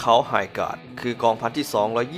เขาไฮการ์ดคือกองพันที่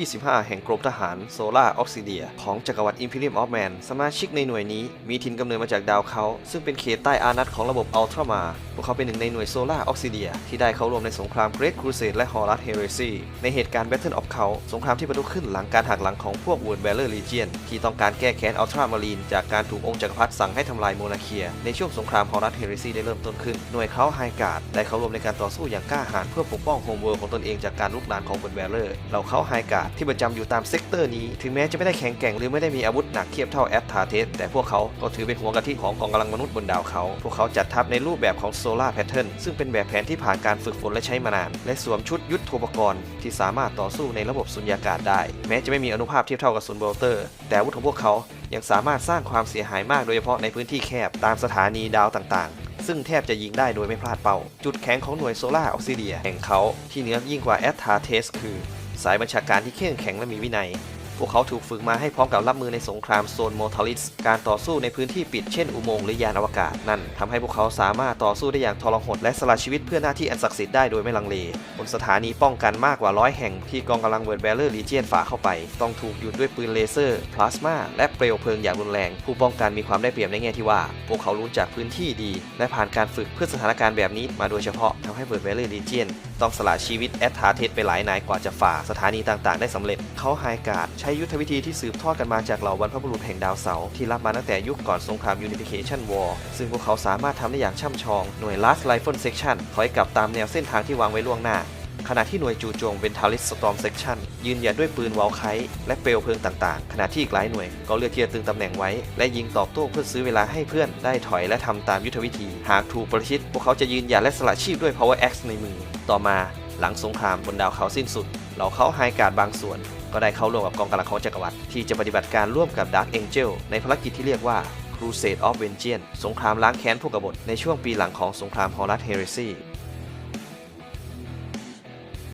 225 แห่งกรมทหารโซล่าออกซิเดีย ของจักรวรรดิอิมพีเรียมออฟแมนสมาชิกในหน่วยนี้มีถิ่นกำเนิดมาจากดาวเขาซึ่งเป็นเขตใต้อานัตของระบบอัลตรามา พวกเขาเป็นหนึ่งในหน่วยโซล่าออกซิเดีย ที่ได้เข้าร่วมในสงครามเกร t ครูเสดและฮอรัสเฮเรซีในเหตุการณ์ Battle of เขาสงครามที่ประทุขึ้นหลังการหักหลังของพวก w o r d b e a r e r Legion ที่ต้องการแก้แค้นอัลตรามารีนจากการถูกองค์จักรพรรดิสั่งให้ทำลายโมนาเคีย ในช่วงสงครามฮอรัสเฮเรซีได้เริ่มต้นขึ้นหน่วยเขาไฮการ์ดได้เข้าร่วมในการต่อสู้อย่างกล้าหาญเพื่อปกป้องโฮมเวิร์ของตนเองจากการลุกลานของ w o r d b e a r e r เหล่าเขาไฮการ์ดที่ประจำอยู่ตามเซกเตอร์นี้ ถึงแม้จะไม่ได้แข็งแกร่งหรือไม่ได้มีอาวุธหนักเทียบเท่าแอตทาเทสแต่พวกเขาก็ถือเป็นหัวกะทิของกองกำลังมนุษย์บนดาวเขา พวกเขาจัดทัพในรูปแบบของโซลาร์แพทเทิร์นซึ่งเป็นแบบแผนที่ผ่านการฝึกฝนและใช้มานาน และสวมชุดยุทโธปกรณ์ที่สามารถต่อสู้ในระบบสุญญากาศได้ แม้จะไม่มีอนุภาพเทียบเท่ากับซุนโบลเตอร์ แต่อาวุธของพวกเขายังสามารถสร้างความเสียหายมากโดยเฉพาะในพื้นที่แคบตามสถานีดาวต่างๆ ซึ่งแทบจะยิงได้โดยไม่พลาดเป้า จุดแข็งของหน่วยโซล่าออกซิเดียแห่งเขาที่เหนือยิ่งกว่าแอตทาเทสคือ สายบัญชาการที่เข้มแข็งและมีวินัย พวกเขาถูกฝึกมาให้พร้อมกับรับมือในสงครามโซนโมทาลิส การต่อสู้ในพื้นที่ปิดเช่นอุโมงค์หรือยานอวกาศนั่นทำให้พวกเขาสามารถต่อสู้ได้อย่างทรหดและสละชีวิตเพื่อหน้าที่อันศักดิ์สิทธิ์ได้โดยไม่ลังเลบนสถานีป้องกันมากกว่าร้อยแห่งที่กองกำลังเวิร์ดแบลเลอร์ลีเจียนฝ่าเข้าไป ต้องถูกหยุดด้วยปืนเลเซอร์พลาสมาและเปลวเพลิงอย่างรุนแรง ผู้ป้องกันมีความได้เปรียบในแง่ที่ว่า พวกเขารู้จักพื้นที่ดี และผ่านการฝึกเพื่อสถานการณ์แบบนี้มาโดยเฉพาะทำให้เวิร์ดแบลเลอร์ลีเจียนต้องสละชีวิตแอดทาเทสไปหลายนายกว่าจะฝ่าสถานีต่างๆ ได้สำเร็จเขาไฮการ์ดใช้ยุทธวิธีที่สืบทอดกันมาจากเหล่าบรรพบุรุษแห่งดาวเสาที่รับมาตั้งแต่ยุคก่อนสงคราม Unification War ซึ่งพวกเขาสามารถทำได้อย่างช่ำชอง หน่วย Last Rifle Section ถอยกลับตามแนวเส้นทางที่วางไว้ล่วงหน้า ขณะที่หน่วยจู่โจมเป็น Talis Storm Section ยืนหยัดด้วยปืนวอลไคต์และเปลวเพลิงต่างๆ ขณะที่อีกหลายหน่วยก็เลือกที่จะตึงตำแหน่งไว้ และยิงตอบโต้เพื่อซื้อเวลาให้เพื่อนได้ถอยและทำตามยุทธวิธี หากถูกประชิดพวกเขาจะยืนหยัดและสละชีพด้วย Power Axe ในมือ ต่อมาหลังสงครามบนดาวเขาสิ้นสุด เหล่าเขาไฮการ์ดบางส่วน ก็ได้เข้าร่วมกับกองกำลังของจักรวรรดิที่จะปฏิบัติการร่วมกับดาร์คเอ็นเจลในภารกิจที่เรียกว่า Crusade of Vengeance สงครามล้างแค้นพวกกบฏในช่วงปีหลังของสงครามฮอรัสเฮเรซี